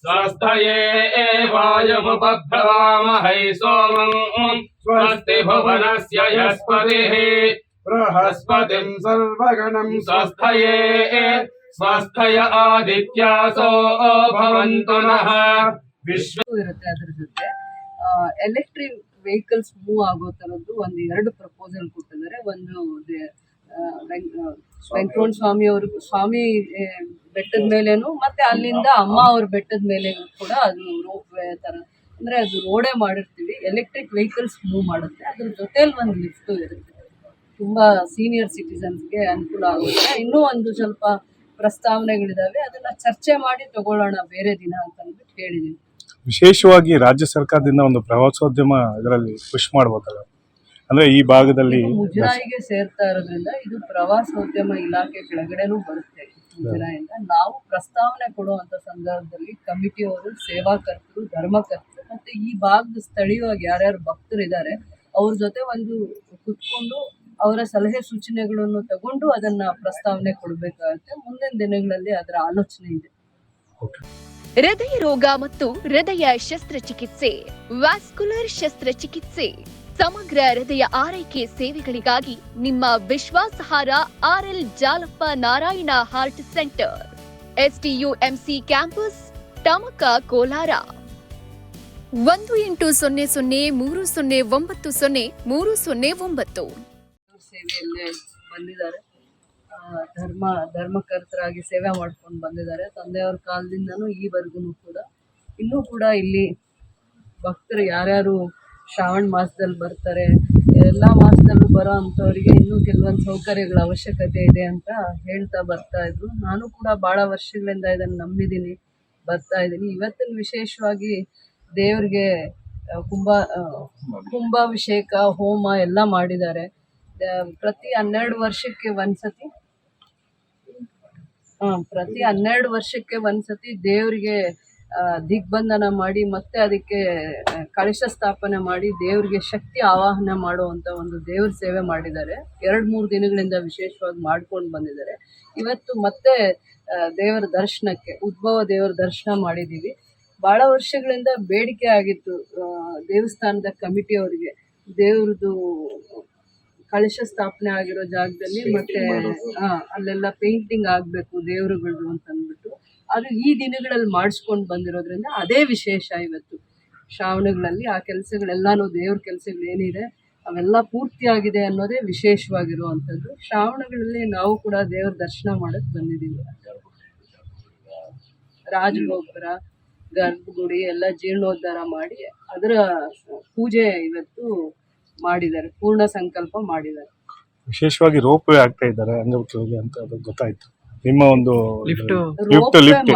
ಸ್ವಸ್ಥಯೇ ಮಹೈ ಸೋಮಂ स्वस्ति भुवनस्य यस्पतिः बृहस्पतिम् ಸರ್ವಗಣಂ ಸ್ವಸ್ಥಯೇ ಸ್ವಸ್ಥಯ ಆದಿತ್ಯಾಸೋ ಭವಂತು ನಃ ವಿಶ್ವ ಇರುತ್ತೆ ಅದ್ರ ಜೊತೆ. ಎಲೆಕ್ಟ್ರಿಕ್ ವೆಹಿಕಲ್ಸ್ ಮೂವ್ ಆಗೋ ತರದ್ದು ಒಂದು ಎರಡು ಪ್ರಪೋಸಲ್ ಕೊಟ್ಟಿದ್ದಾರೆ. ಒಂದು ವೆಂಕಟರಮಣ ಸ್ವಾಮಿ ಅವರು ಸ್ವಾಮಿ ಬೆಟ್ಟದ ಮೇಲೇನು, ಮತ್ತೆ ಅಲ್ಲಿಂದ ಅಮ್ಮ ಅವ್ರ ಬೆಟ್ಟದ ಮೇಲೆ ಕೂಡ ಅದು ರೋಪ್ ತರ, ಅಂದ್ರೆ ಅದು ರೋಡೇ ಮಾಡಿರ್ತೀವಿ. ಎಲೆಕ್ಟ್ರಿಕ್ ವೆಹಿಕಲ್ಸ್ ಮೂವ್ ಮಾಡುತ್ತೆ. ಅದ್ರ ಜೊತೆಲಿ ಒಂದು ಲಿಫ್ಟ್ ಇರುತ್ತೆ. ತುಂಬಾ ಸೀನಿಯರ್ ಸಿಟಿಸನ್ಸ್ಗೆ ಅನುಕೂಲ ಆಗುತ್ತೆ. ಇನ್ನೂ ಒಂದು ಸ್ವಲ್ಪ ಪ್ರಸ್ತಾವನೆಗಳಿದಾವೆ. ಅದನ್ನ ಚರ್ಚೆ ಮಾಡಿ ತಗೊಳ್ಳೋಣ ಬೇರೆ ದಿನ ಅಂತ ಅಂದ್ಬಿಟ್ಟು ವಿಶೇಷವಾಗಿ ರಾಜ್ಯ ಸರ್ಕಾರದಿಂದ ಒಂದು ಪ್ರವಾಸೋದ್ಯಮ ಇದರಲ್ಲಿ ಪುಷ್ ಮಾಡ್ಬೋದಲ್ಲ? ಅಂದ್ರೆ ಈ ಭಾಗದಲ್ಲಿ ಮುಜರಾಯಿಗೆ ಸೇರ್ತಾ ಇರೋದ್ರಿಂದ ಇದು ಪ್ರವಾಸೋದ್ಯಮ ಇಲಾಖೆ ಕೆಳಗಡೆನೂ ಬರುತ್ತೆ ಮುಜರಾಯಿಂದ. ನಾವು ಪ್ರಸ್ತಾವನೆ ಕೊಡುವಂತ ಸಂದರ್ಭದಲ್ಲಿ ಕಮಿಟಿಯವರು ಸೇವಾಕರ್ತರು ಧರ್ಮಕರ್ತರು ಮತ್ತೆ ಈ ಭಾಗದ ಸ್ಥಳೀಯವಾಗಿ ಯಾರ್ಯಾರು ಭಕ್ತರಿದ್ದಾರೆ ಅವ್ರ ಜೊತೆ ಒಂದು ಕುತ್ಕೊಂಡು ಅವರ ಸಲಹೆ ಸೂಚನೆಗಳನ್ನು ತಗೊಂಡು ಅದನ್ನ ಪ್ರಸ್ತಾವನೆ ಕೊಡಬೇಕಾಗುತ್ತೆ. ಮುಂದಿನ ದಿನಗಳಲ್ಲಿ ಅದರ ಆಲೋಚನೆ ಇದೆ. ಹೃದಯ ರೋಗ ಮತ್ತು ಹೃದಯ ಶಸ್ತ್ರಚಿಕಿತ್ಸೆ ವ್ಯಾಸ್ಕುಲರ್ ಶಸ್ತ್ರಚಿಕಿತ್ಸೆ ಸಮಗ್ರ ಹೃದಯ ಆರೈಕೆ ಸೇವೆಗಳಿಗಾಗಿ ನಿಮ್ಮ ವಿಶ್ವಾಸಹಾರ RL Jalappa Narayana heart centre. STUMC campus, Tamaka Kolar. ಒಂದು ಎಂಟು ಸೊನ್ನೆ ಸೊನ್ನೆ ಮೂರು ಸೊನ್ನೆ ಒಂಬತ್ತು ಸೊನ್ನೆ ಮೂರು ಸೊನ್ನೆ ಒಂಬತ್ತು. ಬಂದಿದ್ದಾರೆ. ಧರ್ಮ, ಧರ್ಮಕರ್ತರಾಗಿ ಸೇವೆ ಮಾಡ್ಕೊಂಡು ಬಂದಿದ್ದಾರೆ. ತಂದೆಯವ್ರ ಕಾಲದಿಂದನೂ ಈವರೆಗೂ ಕೂಡ. ಇನ್ನೂ ಕೂಡ ಇಲ್ಲಿ ಭಕ್ತರು ಯಾರ್ಯಾರು ಶ್ರಾವಣ ಮಾಸದಲ್ಲಿ ಬರ್ತಾರೆ. ಎಲ್ಲ ಮಾಸದಲ್ಲೂ ಬರೋ ಅಂಥವ್ರಿಗೆ ಇನ್ನೂ ಕೆಲವೊಂದು ಸೌಕರ್ಯಗಳ ಅವಶ್ಯಕತೆ ಇದೆ ಅಂತ ಹೇಳ್ತಾ ಬರ್ತಾ ಇದ್ರು. ನಾನು ಕೂಡ ಭಾಳ ವರ್ಷಗಳಿಂದ ಇದನ್ನು ನಂಬಿದ್ದೀನಿ, ಬರ್ತಾ ಇದ್ದೀನಿ. ಇವತ್ತಿನ ವಿಶೇಷವಾಗಿ ದೇವ್ರಿಗೆ ಕುಂಭ ಕುಂಭಾಭಿಷೇಕ, ಹೋಮ ಎಲ್ಲ ಮಾಡಿದ್ದಾರೆ. ಪ್ರತಿ ಹನ್ನೆರಡು ವರ್ಷಕ್ಕೆ ಒಂದ್ಸತಿ ಪ್ರತಿ ಹನ್ನೆರಡು ವರ್ಷಕ್ಕೆ ಒಂದ್ಸತಿ ದೇವ್ರಿಗೆ ದಿಗ್ಬಂಧನ ಮಾಡಿ ಮತ್ತೆ ಅದಕ್ಕೆ ಕಳಶ ಸ್ಥಾಪನೆ ಮಾಡಿ ದೇವರಿಗೆ ಶಕ್ತಿ ಆವಾಹನ ಮಾಡುವಂತ ಒಂದು ದೇವ್ರ ಸೇವೆ ಮಾಡಿದ್ದಾರೆ. ಎರಡು ಮೂರು ದಿನಗಳಿಂದ ವಿಶೇಷವಾಗಿ ಮಾಡ್ಕೊಂಡು ಬಂದಿದ್ದಾರೆ. ಇವತ್ತು ಮತ್ತೆ ದೇವರ ದರ್ಶನಕ್ಕೆ ಉದ್ಭವ ದೇವರ ದರ್ಶನ ಮಾಡಿದ್ದೀವಿ. ಭಾಳ ವರ್ಷಗಳಿಂದ ಬೇಡಿಕೆ ಆಗಿತ್ತು ದೇವಸ್ಥಾನದ ಕಮಿಟಿಯವರಿಗೆ ದೇವ್ರದ್ದು ಕಳಶ ಸ್ಥಾಪನೆ ಆಗಿರೋ ಜಾಗದಲ್ಲಿ ಮತ್ತೆ ಅಲ್ಲೆಲ್ಲ ಪೇಂಟಿಂಗ್ ಆಗಬೇಕು ದೇವರುಗಳದ್ದು ಅಂತ ಅಂದ್ಬಿಟ್ಟು ಅದು ಈ ದಿನಗಳಲ್ಲಿ ಮಾಡಿಸ್ಕೊಂಡು ಬಂದಿರೋದ್ರಿಂದ ಅದೇ ವಿಶೇಷ ಇವತ್ತು. ಶ್ರಾವಣಗಳಲ್ಲಿ ಆ ಕೆಲಸಗಳೆಲ್ಲಾನು ದೇವ್ರ ಕೆಲಸಗಳೇನಿದೆ ಅವೆಲ್ಲ ಪೂರ್ತಿಯಾಗಿದೆ ಅನ್ನೋದೇ ವಿಶೇಷವಾಗಿರುವಂಥದ್ದು. ಶ್ರಾವಣಗಳಲ್ಲಿ ನಾವು ಕೂಡ ದೇವ್ರ ದರ್ಶನ ಮಾಡಕ್ಕೆ ಬಂದಿದ್ದೀವಿ. ರಾಜಗೋಪುರ, ಗರ್ಭಗುಡಿ ಎಲ್ಲ ಜೀರ್ಣೋದ್ಧಾರ ಮಾಡಿ ಅದರ ಪೂಜೆ ಇವತ್ತು ಮಾಡಿದ್ದಾರೆ, ಪೂರ್ಣ ಸಂಕಲ್ಪ ಮಾಡಿದ್ದಾರೆ. ವಿಶೇಷವಾಗಿ ರೋಪ್ ವೇ ಆಗ್ತಾ ಇದ್ದಾರೆ ಅಂಗವಿಕಲರಿಗೆ ಅಂತ ಅದು ಗೊತ್ತಾಯ್ತು. ನಿಮ್ಮ ಒಂದು ಲಿಫ್ಟ್ ಲಿಫ್ಟ್ ಲಿಫ್ಟ್